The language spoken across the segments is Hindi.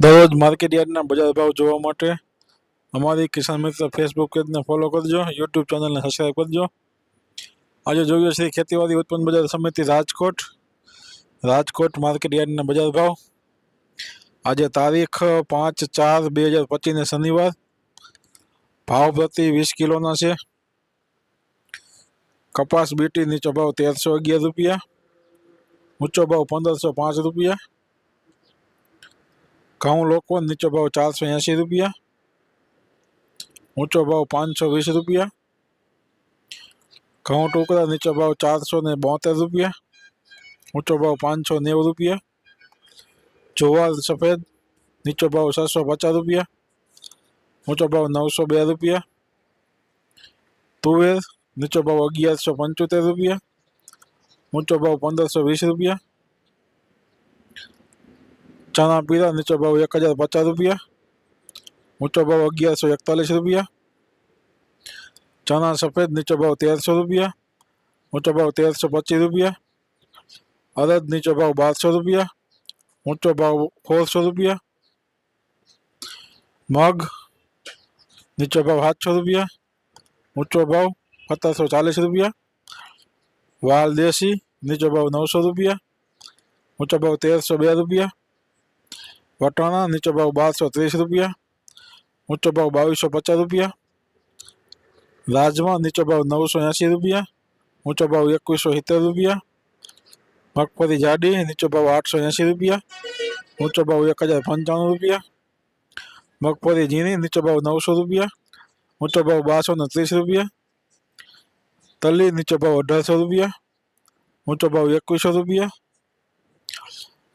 દરરોજ માર્કેટ યાર્ડના બજાર ભાવ જોવા માટે અમારી કિસાન મિત્ર ફેસબુક પેજને ફોલો કરજો યુટ્યુબ ચેનલને સબસ્ક્રાઈબ કરજો આજે જોઈએ શ્રી ખેતીવાડી ઉત્પન્ન બજાર સમિતિ રાજકોટ રાજકોટ માર્કેટ યાર્ડના બજાર ભાવ આજે તારીખ પાંચ ચાર બે હજાર પચીસને શનિવાર ભાવ પ્રતિ વીસ કિલોના છે કપાસ બીટી નીચો ભાવ તેરસો અગિયાર રૂપિયા ઊંચો ભાવ પંદરસો પાંચ રૂપિયા ઘઉં લોકો નીચો ભાવ ચારસો એંશી રૂપિયા ઊંચો ભાવ પાંચસો વીસ રૂપિયા ઘઉં ટુકડા નીચો ભાવ ચારસો ને બોતેર રૂપિયા ઊંચો ભાવ પાંચસો નેવું રૂપિયા જુવાર સફેદ નીચો ભાવ છસો પચાસ રૂપિયા ઊંચો ભાવ નવસો બે રૂપિયા તુવેર નીચો ભાવ અગિયારસો પંચોતેર રૂપિયા ઊંચો ભાવ પંદરસો વીસ રૂપિયા ચણા પીળા નીચો ભાવ એક હજાર પચાસ રૂપિયા ઊંચો ભાવ અગિયારસો એકતાલીસ રૂપિયા ચણા સફેદ નીચો ભાવ તેરસો રૂપિયા ઊંચો ભાવ તેરસો પચીસ રૂપિયા અડદ નીચો ભાવ બારસો રૂપિયા ઊંચો ભાવ સોળસો રૂપિયા મગ નીચો ભાવ સાતસો રૂપિયા ઊંચો ભાવ સત્તરસો ચાલીસ રૂપિયા વાલ દેશી નીચો ભાવ નવસો રૂપિયા ઊંચો ભાવ તેરસો બે રૂપિયા વટાણા નીચો ભાવ બારસો ત્રીસ રૂપિયા ઊંચો ભાવ બાવીસો પચાસ રૂપિયા રાજમા નીચો ભાવ નવસો એંશી રૂપિયા ઊંચો ભાવ એકવીસો સિત્તેર રૂપિયા મગફળી જાડી નીચો ભાવ આઠસો એંશી રૂપિયા ઊંચો ભાવ એક હજાર પંચાણું રૂપિયા મગફળી ઝીણી નીચો ભાવ નવસો રૂપિયા ઊંચો ભાવ બારસો ને ત્રીસ રૂપિયા તલી નીચો ભાવ અઢારસો રૂપિયા ઊંચો ભાવ એકવીસો રૂપિયા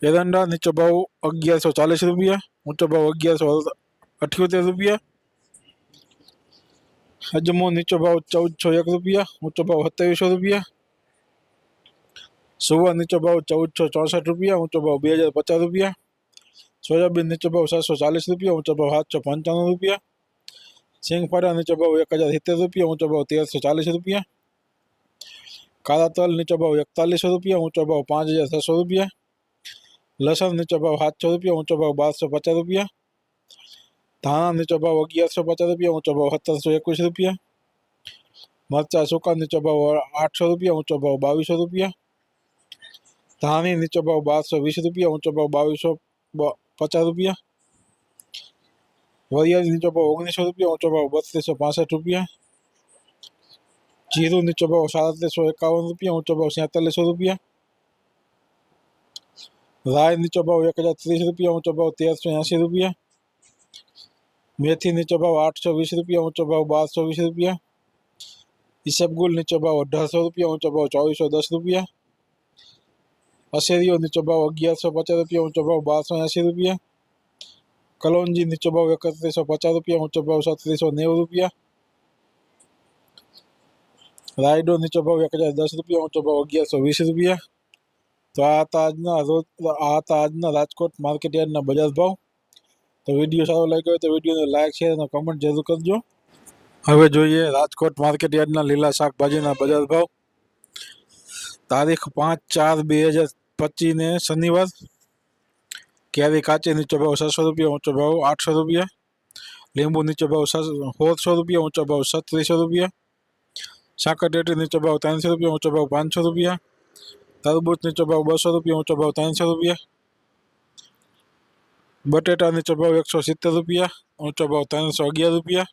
એરંડા નીચો ભાવ અગિયારસો ચાલીસ રૂપિયા ઊંચો ભાવ અગિયારસો અઠ્યોતેર રૂપિયા અજમો નીચો ભાવ ચૌદસો એક રૂપિયા ઊંચો ભાવ સત્યાવીસો રૂપિયા સુવા નીચો ભાવ ચૌદસો ચોસઠ રૂપિયા ઊંચો ભાવ બે હજાર પચાસ રૂપિયા સોયાબીન નીચો ભાવ સાતસો ચાલીસ રૂપિયા ઊંચો ભાવ સાતસો પંચાણું રૂપિયા સિંગફાડા નીચો ભાવ એક હજાર સિત્તેર રૂપિયા ઊંચો ભાવ તેરસો ચાલીસ રૂપિયા કાળા તલ નીચો ભાવ એકતાલીસો રૂપિયા ઊંચો ભાવ પાંચ હજાર છસો રૂપિયા લસણ નીચો ભાવ સાતસો રૂપિયા ઊંચો ભાવ બારસો પચાસ રૂપિયા ધાણા નીચો ભાવ અગિયારસો પચાસ રૂપિયા ઊંચો ભાવ સત્તરસો એકવીસ રૂપિયા મરચા સૂકા નીચો ભાવ આઠસો રૂપિયા ઊંચો ભાવ બાવીસો રૂપિયા ધાણી નીચો ભાવ બારસો વીસ રૂપિયા ઊંચો ભાવ બાવીસો બ- પચાસ રૂપિયા વરિયાળી નીચો ભાવ ઓગણીસો રૂપિયા ઊંચો ભાવ બત્રીસો પાસઠ રૂપિયા જીરું નીચો ભાવ સાડત્રીસો એકાવન રૂપિયા ઊંચો ભાવ સેતાલીસો રૂપિયા राय नीचो भाव एक हज़ार तीस रुपया ऊँचो भाव तेर सौ अस्सी रुपया। मेथी नीचो भाव आठ सौ बीस रुपया ऊँचो भाव बारह सौ बीस रुपया। इसबगुल नीचो भाव अठारह सौ रुपया ऊँचो भाव चौबीस सौ दस रुपया। असेरियो नीचो भाव अगियार सौ पचास रुपया ऊँचो भाव बारह सौ अस्सी रुपया। कलौजी नीचो भाव एकत्रीस सौ पचास रुपया ऊँचो भाव सत्तरीस सौ नेव रुपया। रायडो नीचो भाव एक हज़ार दस रुपया ऊँचो भाव अगियार सौ बीस रुपया। તો આ હતા આજના રોજ આ હતા આજના રાજકોટ માર્કેટ યાર્ડના બજાર ભાવ તો વિડીયો સારો લાગ્યો હોય તો વિડીયોને લાઈક શેર અને કમેન્ટ જરૂર કરજો હવે જોઈએ રાજકોટ માર્કેટ યાર્ડના લીલા શાકભાજીના બજાર ભાવ તારીખ પાંચ ચાર બે હજાર પચીસને શનિવાર કેરી કાચી નીચો ભાવ છસો રૂપિયા ઊંચો ભાવ આઠસો રૂપિયા લીંબુ નીચો ભાવ સોળસો રૂપિયા ઊંચો ભાવ છત્રીસો રૂપિયા સાકરટેટી નીચો ભાવ ત્રણસો રૂપિયા ઊંચો ભાવ પાંચસો રૂપિયા તરબૂચ નીચો ભાવ બસો રૂપિયા ઊંચો ભાવ ત્રણસો રૂપિયા બટેટા નીચો ભાવ એકસો સિત્તેર રૂપિયા ઊંચો ભાવ ત્રણસો અગિયાર રૂપિયા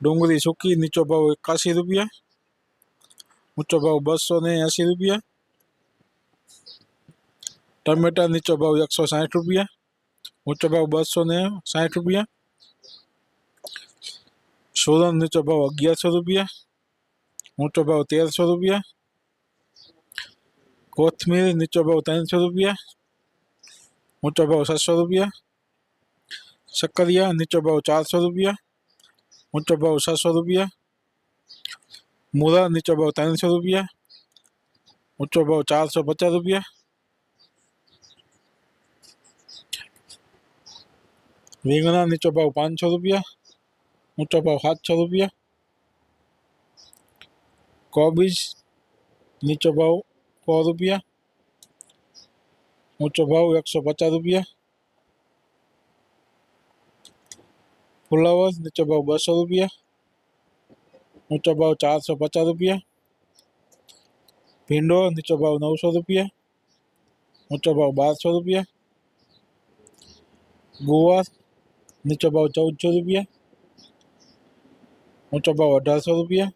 ડુંગળી સૂકી નીચો ભાવ એકાસી રૂપિયા ઊંચો ભાવ બસો ને એંશી રૂપિયા ટમેટા નીચો ભાવ એકસો સાઠ રૂપિયા ઊંચો ભાવ બસો ને સાઠ રૂપિયા સુરન નીચો ભાવ અગિયારસો રૂપિયા ઊંચો ભાવ તેરસો રૂપિયા કોથમીર નીચો ભાવ ત્રણસો રૂપિયા ઊંચો ભાવ સાતસો રૂપિયા શક્કરિયા નીચો ભાવ ચારસો રૂપિયા ઊંચો ભાવ સાતસો રૂપિયા મૂળા નીચો ભાવ ત્રણસો રૂપિયા ઊંચો ભાવ ચારસો પચાસ રૂપિયા રીંગણા નીચો ભાવ પાંચસો રૂપિયા ઊંચો ભાવ સાતસો રૂપિયા કોબીજ નીચો ભાવ सौ रुपया, ऊंचो भाव एक सौ पचास रुपया, फ्लावर, नीचो भाव बसो रुपया, ऊंचो भाव चार सौ पचास रुपया, भिंडो, नीचो भाव नौ सौ रुपया, ऊंचो भाव बार सौ रुपया गुआर नीचो भाव चौदह सौ रुपया, ऊंचो भाव अठारह सौ रुपया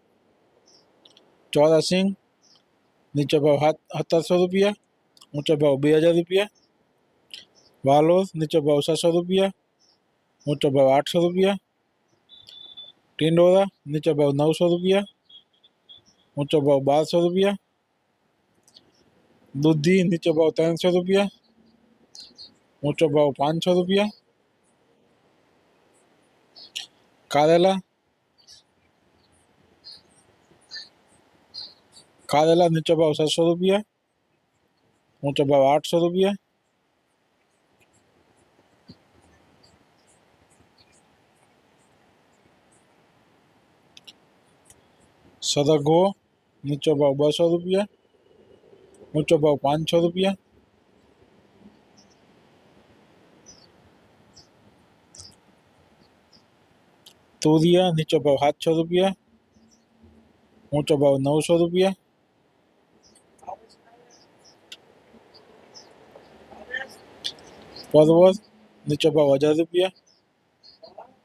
चौरासिंह નીચો ભાવ સાત સત્તરસો રૂપિયા ઊંચો ભાવ બે હજાર રૂપિયા વાલોર નીચો ભાવ છસો રૂપિયા ઊંચો ભાવ આઠસો રૂપિયા ટિંડોરા નીચો ભાવ નવસો રૂપિયા ઊંચો ભાવ બારસો રૂપિયા દૂધી નીચો ભાવ ત્રણસો રૂપિયા ઊંચો ભાવ પાંચસો રૂપિયા કારેલા खाधेला नीच भाव सात सौ रुपया ऊँचो भाव आठ सौ रुपया सदगो नीचो भाव बसो रुपया ऊँचो भाव पाँच सौ रुपया तूरिया नीचो भाव सात सौ रुपया ऊँचो भाव नौ सौ रुपया પરવર નીચો ભાવ હજાર રૂપિયા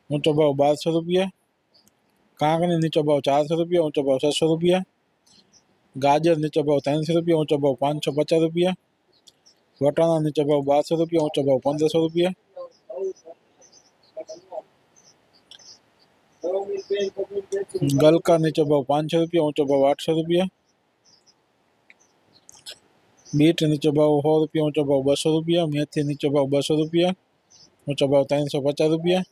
ઊંચો ભાવ બારસો રૂપિયા કાંકણી નીચો ભાવ ચારસો રૂપિયા ઊંચો ભાવ છસો રૂપિયા ગાજર નીચો ભાવ ત્રણસો રૂપિયા ઊંચો ભાવ પાંચસો પચાસ રૂપિયા વટાણા નીચો ભાવ બારસો રૂપિયા ઊંચો ભાવ પંદરસો રૂપિયા ગલકા નીચો ભાવ પાંચસો રૂપિયા ઊંચો ભાવ આઠસો રૂપિયા બીટ નીચો ભાવ સો રૂપિયા ઊંચો ભાવ બસો રૂપિયા મેથી નીચો ભાવ બસો રૂપિયા ઊંચો ભાવ ત્રણસો પચાસ રૂપિયા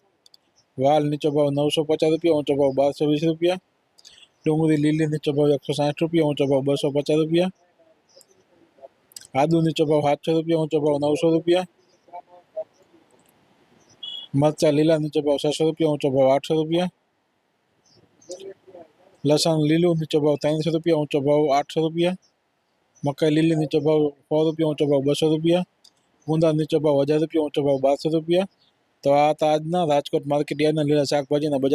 વાલ નીચો ભાવ નવસો પચાસ રૂપિયા ઊંચો ભાવ બારસો વીસ રૂપિયા ડુંગળી લીલી નીચો ભાવ એકસો સાઠ રૂપિયા ઊંચો ભાવ બસો પચાસ રૂપિયા આદુ નીચો ભાવ સાતસો રૂપિયા ઊંચો ભાવ નવસો રૂપિયા મરચા લીલા નીચો ભાવ છસો રૂપિયા ઊંચો ભાવ આઠસો રૂપિયા લસણ લીલું નીચો ભાવ ત્રણસો રૂપિયા ઊંચો ભાવ આઠસો રૂપિયા મકાઈ લીલી નીચો ભાવ સો રૂપિયા, ઊંચો ભાવ બસો રૂપિયા, ગુંદા નીચો ભાવ હજાર રૂપિયા, ઊંચો ભાવ બારસો રૂપિયા. તો આ તાજના રાજકોટ માર્કેટ યાર્ડના લીલા શાકભાજીના બજાર